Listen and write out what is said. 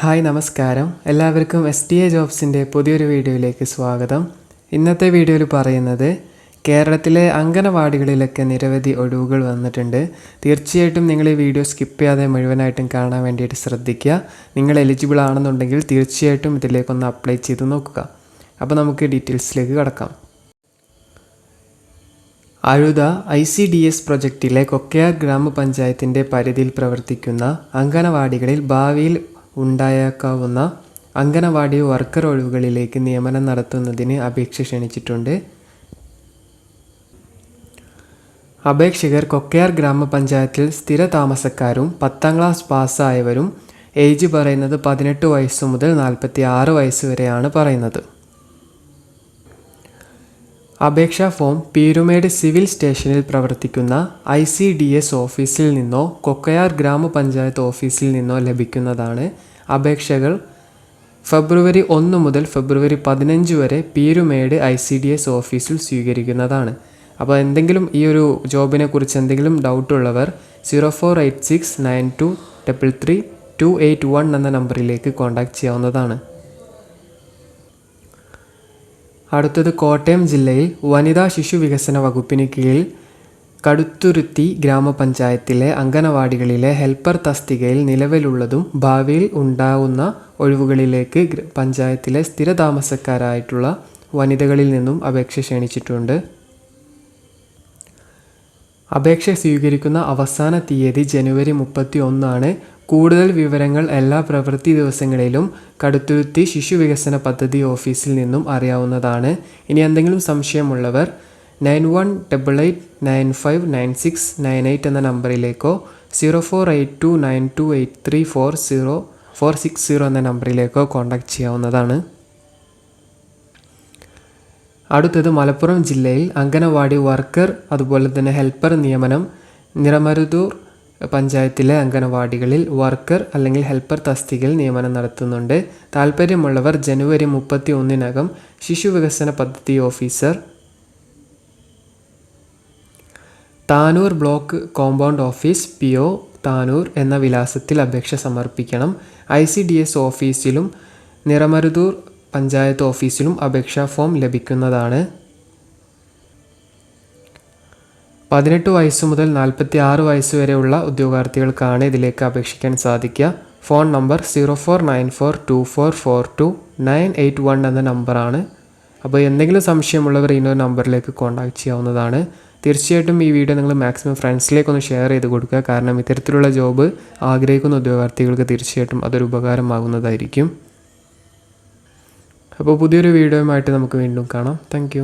Hi നമസ്കാരം. എല്ലാവർക്കും S T A ജോബ്സിന്റെ പുതിയൊരു വീഡിയോയിലേക്ക് സ്വാഗതം. ഇന്നത്തെ വീഡിയോയിൽ പറയുന്നത് കേരളത്തിലെ അംഗനവാടികളിലൊക്കെ നിരവധി ഒഴിവുകൾ വന്നിട്ടുണ്ട്. തീർച്ചയായിട്ടും നിങ്ങൾ ഈ വീഡിയോ സ്കിപ്പ് ചെയ്യാതെ മുഴുവനായിട്ടും കാണാൻ വേണ്ടിയിട്ട് ശ്രദ്ധിക്കുക. നിങ്ങൾ എലിജിബിൾ ആണെന്നുണ്ടെങ്കിൽ തീർച്ചയായിട്ടും ഇതിലേക്കൊന്ന് അപ്ലൈ ചെയ്ത് നോക്കുക. അപ്പോൾ നമുക്ക് ഡീറ്റെയിൽസിലേക്ക് കടക്കാം. Azhutha I C D S പ്രൊജക്റ്റിലെ Kokkayar ഗ്രാമപഞ്ചായത്തിന്റെ പരിധിയിൽ പ്രവർത്തിക്കുന്ന അംഗനവാടികളിൽ ഭാവിയിൽ ഉണ്ടായേക്കാവുന്ന അംഗനവാടി വർക്കർ ഒഴിവുകളിലേക്ക് നിയമനം നടത്തുന്നതിന് അപേക്ഷ ക്ഷണിച്ചിട്ടുണ്ട്. അപേക്ഷകർ കൊക്കയാർ ഗ്രാമപഞ്ചായത്തിൽ സ്ഥിര താമസക്കാരും പത്താം ക്ലാസ് പാസ്സായവരും ഏജ് പറയുന്നത് പതിനെട്ട് വയസ്സ് മുതൽ നാൽപ്പത്തി ആറ് വയസ്സ് വരെയാണ് പറയുന്നത്. അപേക്ഷാ ഫോം പീരുമേട് സിവിൽ സ്റ്റേഷനിൽ പ്രവർത്തിക്കുന്ന ഐ സി ഡി എസ് ഓഫീസിൽ നിന്നോ കൊക്കയാർ ഗ്രാമപഞ്ചായത്ത് ഓഫീസിൽ നിന്നോ ലഭിക്കുന്നതാണ് അപേക്ഷകൾ ഫെബ്രുവരി ഒന്ന് മുതൽ ഫെബ്രുവരി പതിനഞ്ച് വരെ Peermade I C D S ഓഫീസിൽ സ്വീകരിക്കുന്നതാണ്. അപ്പോൾ എന്തെങ്കിലും ഈ ഒരു ജോബിനെ കുറിച്ച് എന്തെങ്കിലും ഡൗട്ട് ഉള്ളവർ zero four eight six nine two double three two eight one എന്ന നമ്പറിലേക്ക് കോൺടാക്റ്റ് ചെയ്യാവുന്നതാണ്. അടുത്തത് കോട്ടയം ജില്ലയിൽ വനിതാ ശിശു വികസന വകുപ്പിന് കീഴിൽ കടുത്തുരുത്തി ഗ്രാമപഞ്ചായത്തിലെ അംഗനവാടികളിലെ ഹെൽപ്പർ തസ്തികയിൽ നിലവിലുള്ളതും ഭാവിയിൽ ഉണ്ടാവുന്ന ഒഴിവുകളിലേക്ക് പഞ്ചായത്തിലെ സ്ഥിരതാമസക്കാരായിട്ടുള്ള വനിതകളിൽ നിന്നും അപേക്ഷ ക്ഷണിച്ചിട്ടുണ്ട്. അപേക്ഷ സ്വീകരിക്കുന്ന അവസാന തീയതി ജനുവരി മുപ്പത്തി ഒന്നാണ് കൂടുതൽ വിവരങ്ങൾ എല്ലാ പ്രവൃത്തി ദിവസങ്ങളിലും കടുത്തുരുത്തി ശിശുവികസന പദ്ധതി ഓഫീസിൽ നിന്നും അറിയാവുന്നതാണ്. ഇനി എന്തെങ്കിലും സംശയമുള്ളവർ nine one double eight nine five nine six nine eight എന്ന നമ്പറിലേക്കോ zero four eight two nine two eight three four zero four six zero എന്ന നമ്പറിലേക്കോ കോൺടാക്റ്റ് ചെയ്യാവുന്നതാണ്. അടുത്തത് മലപ്പുറം ജില്ലയിൽ അംഗനവാടി വർക്കർ അതുപോലെ തന്നെ ഹെൽപ്പർ നിയമനം നിറമരുതൂർ പഞ്ചായത്തിലെ അംഗനവാടികളിൽ വർക്കർ അല്ലെങ്കിൽ ഹെൽപ്പർ തസ്തികയിൽ നിയമനം നടത്തുന്നുണ്ട്. താല്പര്യമുള്ളവർ ജനുവരി മുപ്പത്തി ഒന്നിനകം ശിശു വികസന പദ്ധതി officer Tanur block compound office P O Tanur എന്ന വിലാസത്തിൽ അപേക്ഷ സമർപ്പിക്കണം. ഐ സി ഡി എസ് ഓഫീസിലും നിറമരുതൂർ പഞ്ചായത്ത് ഓഫീസിലും അപേക്ഷാ ഫോം ലഭിക്കുന്നതാണ്. പതിനെട്ട് വയസ്സ് മുതൽ നാൽപ്പത്തി ആറ് വയസ്സ് വരെയുള്ള ഉദ്യോഗാർത്ഥികൾക്കാണ് ഇതിലേക്ക് അപേക്ഷിക്കാൻ സാധിക്കുക. Phone number zero four nine four two four four two nine eight one എന്ന നമ്പറാണ്. അപ്പോൾ എന്തെങ്കിലും സംശയമുള്ളവർ ഈ നമ്പറിലേക്ക് കോൺടാക്ട് ചെയ്യാവുന്നതാണ്. തീർച്ചയായിട്ടും ഈ വീഡിയോ നിങ്ങൾ മാക്സിമം ഫ്രണ്ട്സിലേക്ക് ഒന്ന് ഷെയർ ചെയ്ത് കൊടുക്കുക. കാരണം ഇത്തരത്തിലുള്ള ജോബ് ആഗ്രഹിക്കുന്ന ഉദ്യോഗാർത്ഥികൾക്ക് തീർച്ചയായിട്ടും അതൊരു ഉപകാരമാകുന്നതായിരിക്കും. അപ്പോൾ പുതിയൊരു വീഡിയോയുമായിട്ട് നമുക്ക് വീണ്ടും കാണാം. താങ്ക്